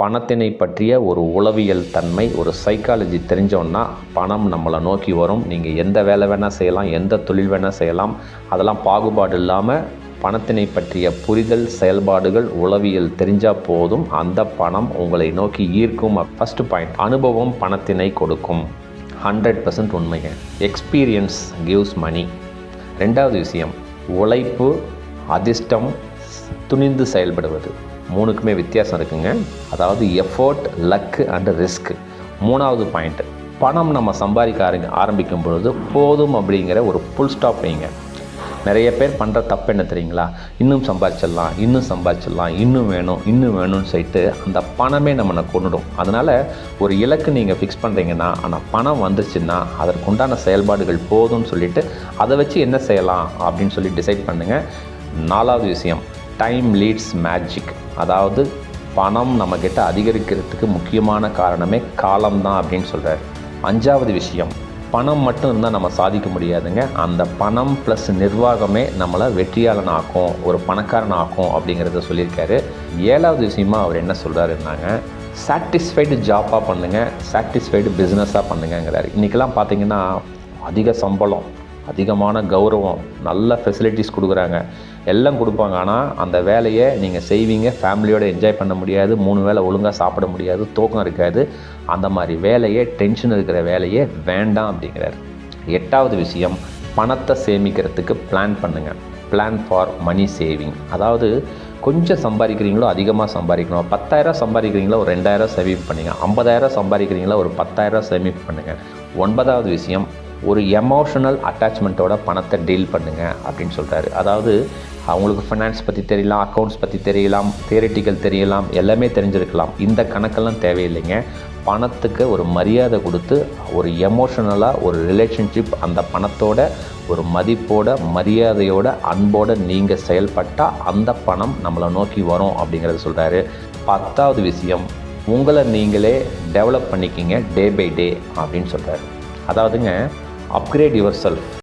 பணத்தினை பற்றிய ஒரு உளவியல் தன்மை ஒரு சைக்காலஜி தெரிஞ்சோன்னா பணம் நம்மளை நோக்கி வரும். நீங்கள் எந்த வேலை வேணால் செய்யலாம் எந்த தொழில் வேணால் செய்யலாம். அதெல்லாம் பாகுபாடு இல்லாமல் பணத்தினை பற்றிய புரிதல் செயல்பாடுகள் உளவியல் தெரிஞ்சால் போதும். அந்த பணம் உங்களை நோக்கி ஈர்க்கும். ஃபஸ்ட்டு பாயிண்ட் அனுபவம் பணத்தினை கொடுக்கும். ஹண்ட்ரட் பர்சன்ட் உண்மைங்க. எக்ஸ்பீரியன்ஸ் கிவ்ஸ் மணி ரெண்டாவது விஷயம் உழைப்பு அதிர்ஷ்டம் துணிந்து செயல்படுவது. மூணுக்குமே வித்தியாசம் இருக்குங்க. அதாவது எஃபோர்ட் லக்கு அண்ட் ரிஸ்க் மூணாவது பாயிண்ட்டு பணம் நம்ம சம்பாதிக்க ஆரம்பி ஆரம்பிக்கும் பொழுது போதும் அப்படிங்கிற ஒரு புல் ஸ்டாப் வைங்க. நிறைய பேர் பண்ணுற தப்பு என்ன தெரியுங்களா? இன்னும் சம்பாதிச்சிடலாம் இன்னும் சம்பாதிச்சிடலாம் இன்னும் வேணும் இன்னும் வேணும்னு சொல்லிட்டு அந்த பணமே நம்மளை கொண்டுடும் அதனால் ஒரு இலக்கு நீங்கள் ஃபிக்ஸ் பண்ணுறீங்கன்னா ஆனால் பணம் வந்துச்சுன்னா அதற்குண்டான செயல்பாடுகள் போதும்னு சொல்லிட்டு அதை வச்சு என்ன செய்யலாம் அப்படின்னு சொல்லி டிசைட் பண்ணுங்கள் நாலாவது விஷயம். டைம் லீட்ஸ் மேஜிக் அதாவது பணம் நம்மக்கிட்ட அதிகரிக்கிறதுக்கு முக்கியமான காரணமே காலம்தான் அப்படின்னு சொல்கிறார் அஞ்சாவது விஷயம் பணம் மட்டும் இருந்தால் நம்ம சாதிக்க முடியாதுங்க. அந்த பணம் ப்ளஸ் நிர்வாகமே நம்மளை வெற்றியாளன் ஆக்கும் ஒரு பணக்காரன் ஆக்கும் அப்படிங்கிறத சொல்லியிருக்காரு. ஏழாவது விஷயமா அவர் என்ன சொல்கிறாருன்னாங்க சாட்டிஸ்ஃபைடு ஜாப்பாக பண்ணுங்கள் சாட்டிஸ்ஃபைடு பிஸ்னஸாக பண்ணுங்கங்கிறாரு. இன்றைக்கெல்லாம் பார்த்தீங்கன்னா அதிக சம்பளம். அதிகமான கௌரவம் நல்ல ஃபெசிலிட்டிஸ் கொடுக்குறாங்க. எல்லாம் கொடுப்பாங்க. ஆனால் அந்த வேலையை நீங்கள் செய்வீங்க. ஃபேமிலியோடு என்ஜாய் பண்ண முடியாது. மூணு வேலை ஒழுங்காக சாப்பிட முடியாது. தூக்கம் இருக்காது. அந்த மாதிரி வேலையே டென்ஷன் இருக்கிற வேலையே வேண்டாம் அப்படிங்கிறார். எட்டாவது விஷயம் பணத்தை சேமிக்கிறதுக்கு பிளான் பண்ணுங்கள் பிளான் ஃபார் மணி சேவிங் அதாவது கொஞ்சம் சம்பாதிக்கிறீங்களோ அதிகமாக சம்பாதிக்கணும். பத்தாயிரம் சம்பாதிக்கிறீங்களோ ஒரு ரெண்டாயிரம் சேமிப்பு பண்ணுங்கள் ஐம்பதாயிரம் சம்பாதிக்கிறீங்களோ ஒரு பத்தாயிரம் சேமிப்பு பண்ணுங்கள் ஒன்பதாவது விஷயம் ஒரு எமோஷனல் அட்டாச்மெண்ட்டோட பணத்தை டீல் பண்ணுங்க அப்படின்னு சொல்கிறாரு அதாவது அவங்களுக்கு ஃபினான்ஸ் பற்றி தெரியலாம் அக்கௌண்ட்ஸ் பற்றி தெரியலாம் தியரிட்டிக்கல் தெரியலாம் எல்லாமே தெரிஞ்சிருக்கலாம். இந்த கணக்கெல்லாம் தேவையில்லைங்க. பணத்துக்கு ஒரு மரியாதை கொடுத்து ஒரு எமோஷனலாக ஒரு ரிலேஷன்ஷிப் அந்த பணத்தோட ஒரு மதிப்போட மரியாதையோட அன்போட நீங்கள் செயல்பட்டால் அந்த பணம் நம்மளை நோக்கி வரும் அப்படிங்கிறத சொல்கிறாரு பத்தாவது விஷயம் உங்களை நீங்களே டெவலப் பண்ணிக்கிங்க டே பை டே அப்படின்னு சொல்கிறாரு அதாவதுங்க upgrade yourself.